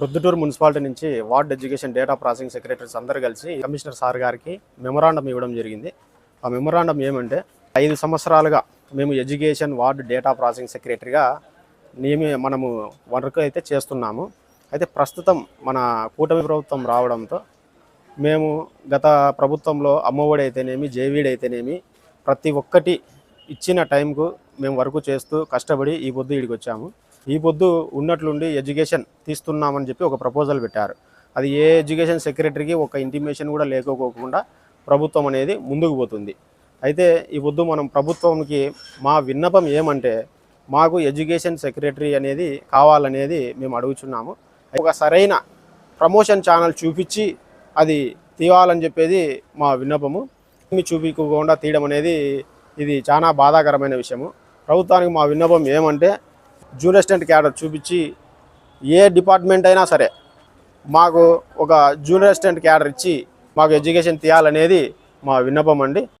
Proddatur municipality నుంచి ward education data processing secretaries అందరూ కలిసి కమిషనర్ సార్ గారికి మెమరాండం ఇవ్వడం జరిగింది. ఆ మెమరాండం ఏమంటే ఐదు సంవత్సరాలుగా మేము ఎడ్యుకేషన్ వార్డ్ డేటా ప్రాసెసింగ్ సెక్రటరీగా నియమి మనము వర్క్ అయితే చేస్తున్నాము. అయితే ప్రస్తుతం మన కూటమి ప్రభుత్వం రావడంతో మేము గత ప్రభుత్వంలో అమ్మఒడి అయితేనేమి జేవీడి అయితేనేమి ప్రతి ఒక్కటి ఇచ్చిన టైంకు మేము వర్క్ చేస్తూ కష్టపడి ఈ పొద్దు ఇడికి వచ్చాము. ఈ పొద్దు ఉన్నట్లుండి ఎడ్యుకేషన్ తీస్తున్నామని చెప్పి ఒక ప్రపోజల్ పెట్టారు. అది ఏ ఎడ్యుకేషన్ సెక్రటరీకి ఒక ఇంటిమేషన్ కూడా లేకపోకుండా ప్రభుత్వం అనేది ముందుకు పోతుంది. అయితే ఈ పొద్దు మనం ప్రభుత్వంకి మా విన్నపం ఏమంటే మాకు ఎడ్యుకేషన్ సెక్రటరీ అనేది కావాలనేది మేము అడుగుచున్నాము. ఒక సరైన ప్రమోషన్ ఛానల్ చూపించి అది తీయాలని చెప్పేది మా విన్నపము. మీ చూపించకుండా తీయడం అనేది ఇది చాలా బాధాకరమైన విషయము. ప్రభుత్వానికి మా విన్నపం ఏమంటే జూనియర్ అసిస్టెంట్ క్యాడర్ చూపించి ఏ డిపార్ట్మెంట్ అయినా సరే మాకు ఒక జూనియర్ అసిస్టెంట్ క్యాడర్ ఇచ్చి మాకు ఎడ్యుకేషన్ తీయాలనేది మా విన్నపం అండి.